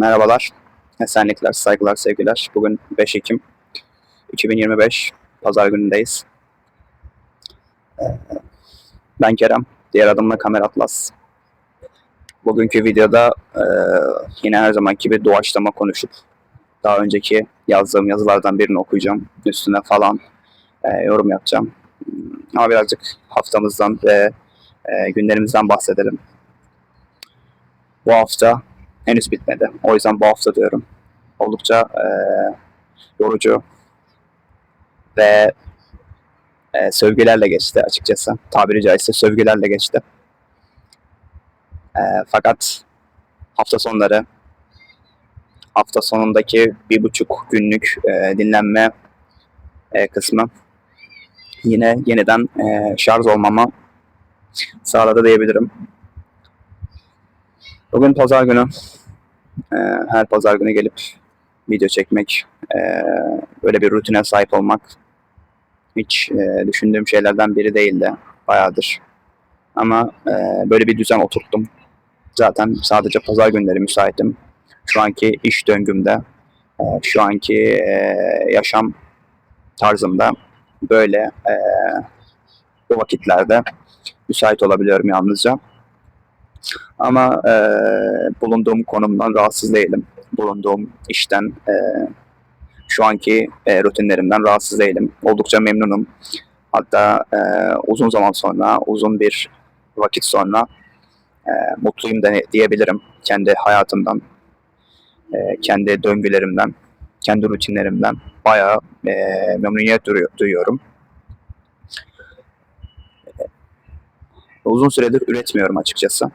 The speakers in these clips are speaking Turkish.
Merhabalar, esenlikler, saygılar, sevgiler. Bugün 5 Ekim 2025, Pazar günündeyiz. Ben Kerem, diğer adımla Kamer Atlas. Bugünkü videoda e, yine her zamanki gibi doğaçlama konuşup daha önceki yazdığım yazılardan birini okuyacağım. Üstüne falan e, yorum yapacağım. Ama birazcık haftamızdan ve e, günlerimizden bahsedelim. Bu hafta henüz bitmedi. O yüzden bu hafta diyorum. Oldukça e, yorucu ve e, sövgülerle geçti açıkçası. Tabiri caizse sövgülerle geçti. E, fakat hafta sonları hafta sonundaki bir buçuk günlük e, dinlenme e, kısmı yine yeniden e, şarj olmama sağladı diyebilirim. Bugün pazar günü. Ee, her pazar günü gelip video çekmek, ee, böyle bir rutine sahip olmak hiç ee, düşündüğüm şeylerden biri değildi. Bayağıdır. Ama ee, böyle bir düzen oturttum. Zaten sadece pazar günleri müsaitim. Şu anki iş döngümde, ee, şu anki ee, yaşam tarzımda böyle ee, bu vakitlerde müsait olabiliyorum yalnızca. Ama e, bulunduğum konumdan rahatsız değilim. Bulunduğum işten, e, şu anki e, rutinlerimden rahatsız değilim. Oldukça memnunum. Hatta e, uzun zaman sonra, uzun bir vakit sonra e, mutluyum de diyebilirim. Kendi hayatımdan, e, kendi döngülerimden, kendi rutinlerimden bayağı e, memnuniyet duyu- duyuyorum. Uzun süredir üretmiyorum açıkçası e,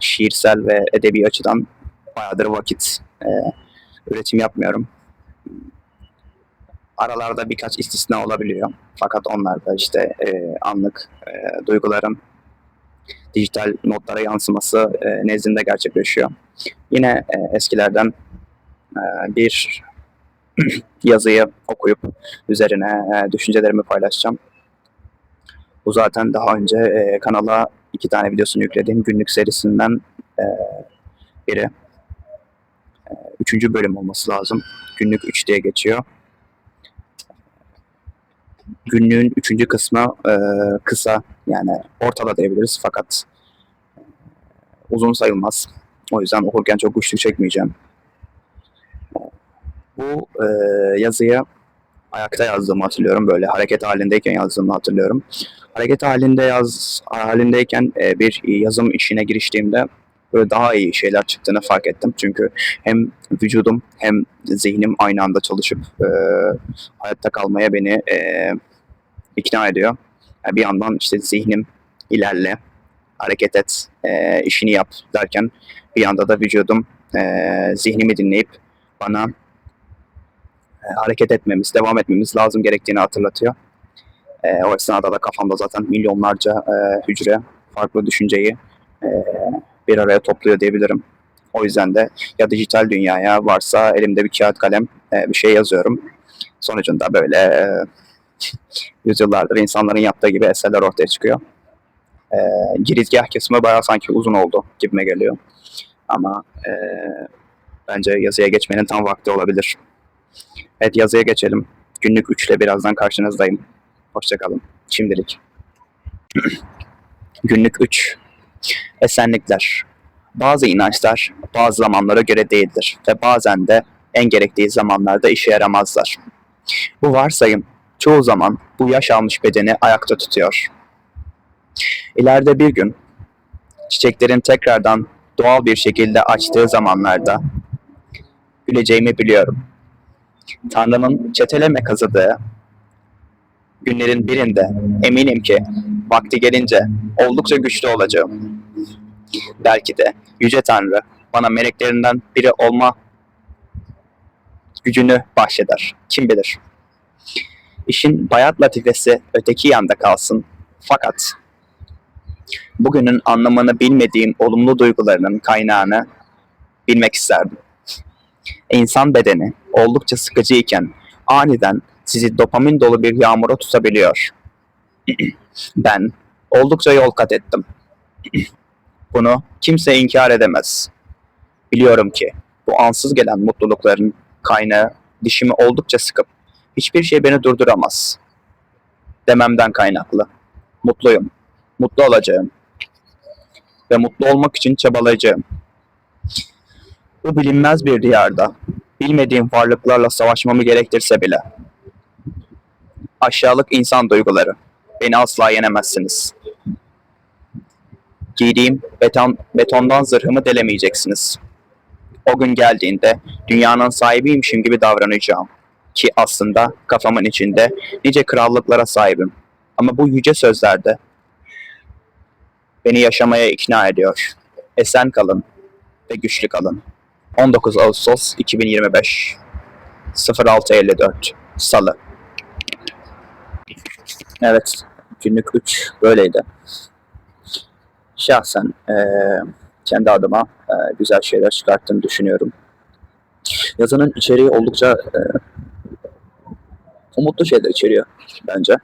şiirsel ve edebi açıdan bayağıdır vakit e, üretim yapmıyorum. Aralarda birkaç istisna olabiliyor. Fakat onlar da işte e, anlık e, duyguların dijital notlara yansıması e, nezdinde gerçekleşiyor. Yine e, eskilerden e, bir yazıyı okuyup üzerine e, düşüncelerimi paylaşacağım. Bu zaten daha önce e, kanala iki tane videosunu yüklediğim günlük serisinden e, biri. E, üçüncü bölüm olması lazım. Günlük 3 diye geçiyor. Günlüğün üçüncü kısmı e, kısa yani ortada diyebiliriz fakat e, uzun sayılmaz. O yüzden okurken çok güçlük çekmeyeceğim. Bu e, yazıyı ayakta yazdığımı hatırlıyorum. Böyle hareket halindeyken yazdığımı hatırlıyorum hareket halinde yaz halindeyken e, bir yazım işine giriştiğimde böyle daha iyi şeyler çıktığını fark ettim. Çünkü hem vücudum hem zihnim aynı anda çalışıp e, hayatta kalmaya beni e, ikna ediyor. Yani bir yandan işte zihnim ilerle, hareket et, e, işini yap derken bir yanda da vücudum e, zihnimi dinleyip bana e, hareket etmemiz, devam etmemiz lazım gerektiğini hatırlatıyor. E, o esnada da kafamda zaten milyonlarca e, hücre farklı düşünceyi e, bir araya topluyor diyebilirim. O yüzden de ya dijital dünyaya varsa elimde bir kağıt kalem e, bir şey yazıyorum. Sonucunda böyle e, yüzyıllardır insanların yaptığı gibi eserler ortaya çıkıyor. E, girizgah kısmı bayağı sanki uzun oldu gibime geliyor. Ama e, bence yazıya geçmenin tam vakti olabilir. Evet yazıya geçelim. Günlük 3 ile birazdan karşınızdayım. Hoşçakalın. Şimdilik. Günlük 3. Esenlikler. Bazı inançlar bazı zamanlara göre değildir ve bazen de en gerektiği zamanlarda işe yaramazlar. Bu varsayım çoğu zaman bu yaş almış bedeni ayakta tutuyor. İleride bir gün çiçeklerin tekrardan doğal bir şekilde açtığı zamanlarda güleceğimi biliyorum. Tanrı'nın çeteleme kazıdığı günlerin birinde eminim ki vakti gelince oldukça güçlü olacağım. Belki de Yüce Tanrı bana meleklerinden biri olma gücünü bahşeder. Kim bilir. İşin bayat latifesi öteki yanda kalsın. Fakat bugünün anlamını bilmediğim olumlu duygularının kaynağını bilmek isterdim. İnsan bedeni oldukça sıkıcı iken aniden sizi dopamin dolu bir yağmura tutabiliyor. ben oldukça yol kat ettim. Bunu kimse inkar edemez. Biliyorum ki Bu ansız gelen mutlulukların kaynağı dişimi oldukça sıkıp hiçbir şey beni durduramaz dememden kaynaklı. Mutluyum. Mutlu olacağım. Ve mutlu olmak için çabalayacağım. Bu bilinmez bir diyarda bilmediğim varlıklarla savaşmamı gerektirse bile aşağılık insan duyguları beni asla yenemezsiniz. Giydiğim beton, betondan zırhımı delemeyeceksiniz. O gün geldiğinde dünyanın sahibiymişim gibi davranacağım. Ki aslında kafamın içinde nice krallıklara sahibim. Ama bu yüce sözlerde beni yaşamaya ikna ediyor. Esen kalın ve güçlü kalın. 19 Ağustos 2025 06.54 Salı Evet, günlük 3 böyleydi. Şahsen eee, kendi adıma eee, güzel şeyler çıkarttığını düşünüyorum. Yazının içeriği oldukça eee, umutlu şeyler içeriyor bence.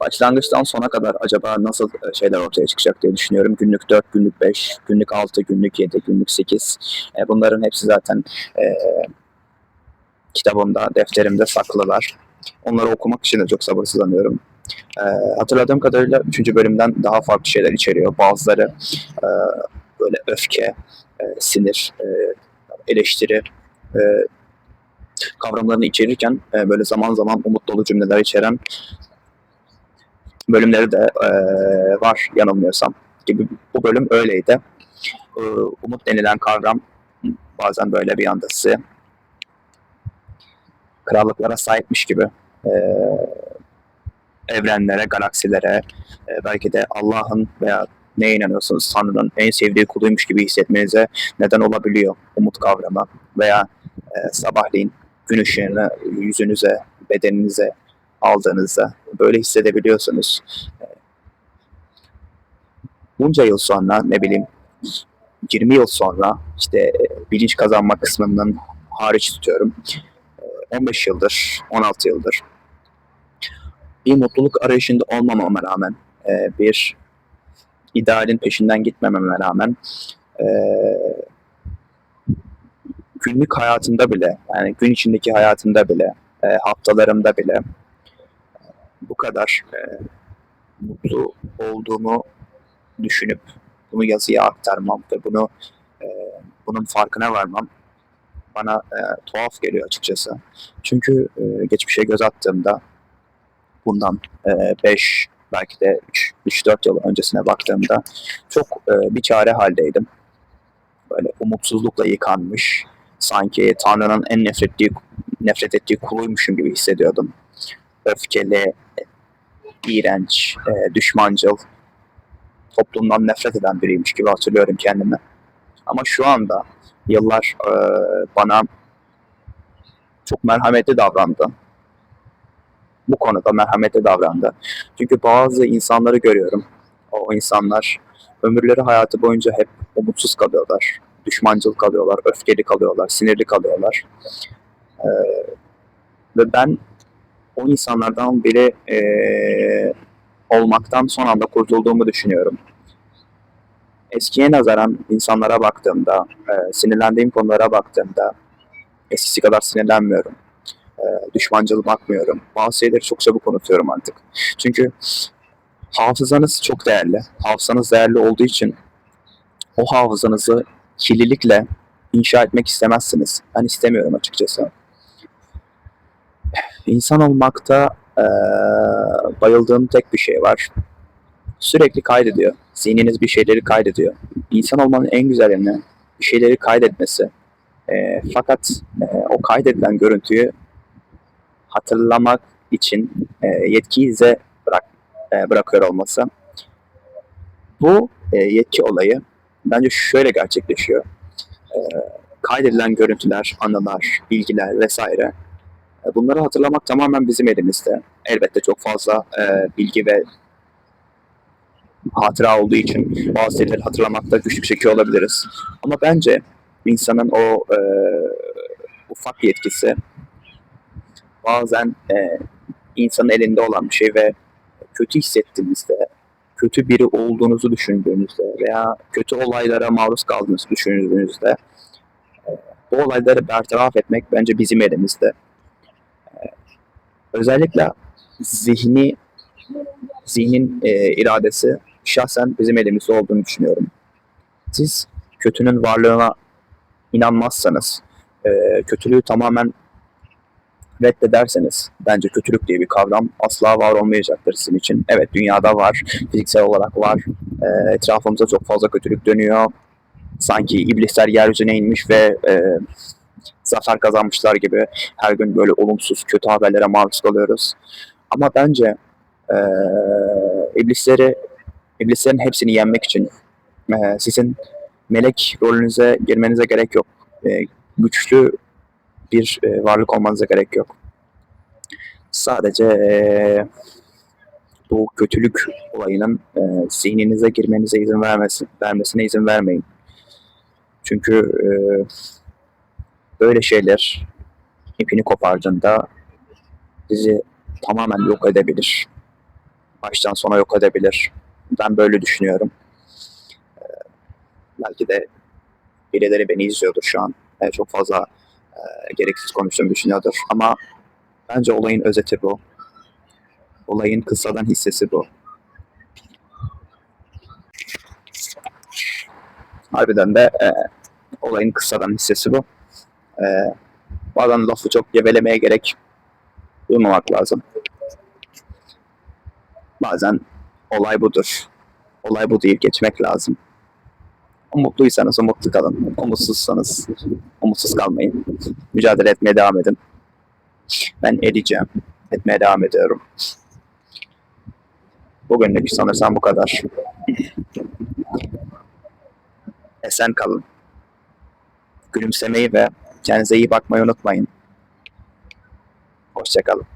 Başlangıçtan sona kadar acaba nasıl e, şeyler ortaya çıkacak diye düşünüyorum. Günlük 4, günlük 5, günlük 6, günlük 7, günlük 8. E, bunların hepsi zaten e, kitabımda, defterimde saklılar. Onları okumak için de çok sabırsızlanıyorum. E, hatırladığım kadarıyla 3. bölümden daha farklı şeyler içeriyor. Bazıları e, böyle öfke, e, sinir, e, eleştiri e, kavramlarını içerirken e, böyle zaman zaman umut dolu cümleler içeren bölümleri de e, var yanılmıyorsam gibi bu bölüm öyleydi. E, umut denilen kavram bazen böyle bir anda sizi krallıklara sahipmiş gibi e, evrenlere, galaksilere, e, belki de Allah'ın veya neye inanıyorsunuz Tanrı'nın en sevdiği kuluymuş gibi hissetmenize neden olabiliyor umut kavramı veya e, sabahleyin gün ışığını yüzünüze, bedeninize aldığınızda böyle hissedebiliyorsunuz. Bunca yıl sonra ne bileyim 20 yıl sonra işte bilinç kazanma kısmından hariç tutuyorum. E, 15 yıldır, 16 yıldır bir mutluluk arayışında olmamama rağmen e, bir idealin peşinden gitmememe rağmen e, günlük hayatımda bile yani gün içindeki hayatımda bile e, haftalarımda bile bu kadar e, mutlu olduğumu düşünüp bunu yazıya aktarmam ve bunu e, bunun farkına varmam bana e, tuhaf geliyor açıkçası. Çünkü e, geçmişe göz attığımda bundan 5 belki de 3-4 yıl öncesine baktığımda çok e, bir çare haldeydim. Böyle umutsuzlukla yıkanmış, sanki Tanrı'nın en nefret ettiği, nefret ettiği kuluymuşum gibi hissediyordum. Öfkeli, iğrenç, e, düşmancıl, toplumdan nefret eden biriymiş gibi hatırlıyorum kendimi. Ama şu anda yıllar e, bana çok merhametli davrandı. Bu konuda merhametli davrandı. Çünkü bazı insanları görüyorum. O insanlar ömürleri hayatı boyunca hep umutsuz kalıyorlar. Düşmancıl kalıyorlar, öfkeli kalıyorlar, sinirli kalıyorlar. Ee, ve ben o insanlardan biri e, olmaktan son anda kurtulduğumu düşünüyorum. Eskiye nazaran insanlara baktığımda, e, sinirlendiğim konulara baktığımda eskisi kadar sinirlenmiyorum. E, düşmancıl bakmıyorum. Bazı şeyleri çok çabuk unutuyorum artık. Çünkü hafızanız çok değerli. Hafızanız değerli olduğu için o hafızanızı kirlilikle inşa etmek istemezsiniz. Ben istemiyorum açıkçası. İnsan olmakta e, bayıldığım tek bir şey var. Sürekli kaydediyor. Zihniniz bir şeyleri kaydediyor. İnsan olmanın en güzel yanı bir şeyleri kaydetmesi. E, fakat e, o kaydedilen görüntüyü hatırlamak için e, yetkiyi size bırak, e, bırakıyor olması. Bu e, yetki olayı bence şöyle gerçekleşiyor. E, kaydedilen görüntüler, anılar, bilgiler vesaire bunları hatırlamak tamamen bizim elimizde. Elbette çok fazla e, bilgi ve hatıra olduğu için bazı şeyleri hatırlamakta güçlük çekiyor olabiliriz. Ama bence insanın o e, ufak yetkisi bazen e, insanın elinde olan bir şey ve kötü hissettiğinizde, kötü biri olduğunuzu düşündüğünüzde veya kötü olaylara maruz kaldığınızı düşündüğünüzde e, Bu olayları bertaraf etmek bence bizim elimizde. Özellikle zihni, zihnin e, iradesi şahsen bizim elimizde olduğunu düşünüyorum. Siz kötünün varlığına inanmazsanız, e, kötülüğü tamamen reddederseniz bence kötülük diye bir kavram asla var olmayacaktır sizin için. Evet dünyada var, fiziksel olarak var. E, etrafımızda çok fazla kötülük dönüyor. Sanki iblisler yeryüzüne inmiş ve e, zafer kazanmışlar gibi her gün böyle olumsuz, kötü haberlere maruz kalıyoruz. Ama bence e, iblisleri, iblislerin hepsini yenmek için e, sizin melek rolünüze girmenize gerek yok. E, güçlü bir e, varlık olmanıza gerek yok. Sadece e, bu kötülük olayının e, zihninize girmenize izin vermesin, vermesine izin vermeyin. Çünkü e, böyle şeyler ipini kopardığında sizi tamamen yok edebilir. Baştan sona yok edebilir. Ben böyle düşünüyorum. E, belki de birileri beni izliyordur şu an. E, çok fazla e, gereksiz konuştuğumu düşünüyordur. Ama bence olayın özeti bu. Olayın kıssadan hissesi bu. Harbiden de e, olayın kıssadan hissesi bu. E, bazen lafı çok gevelemeye gerek duymamak lazım. Bazen olay budur. Olay bu deyip geçmek lazım. Umutluysanız umutlu kalın. Umutsuzsanız umutsuz kalmayın. Mücadele etmeye devam edin. Ben edeceğim. Etmeye devam ediyorum. Bugünlük sanırsam bu kadar. Esen kalın. Gülümsemeyi ve kendinize iyi bakmayı unutmayın. Hoşçakalın.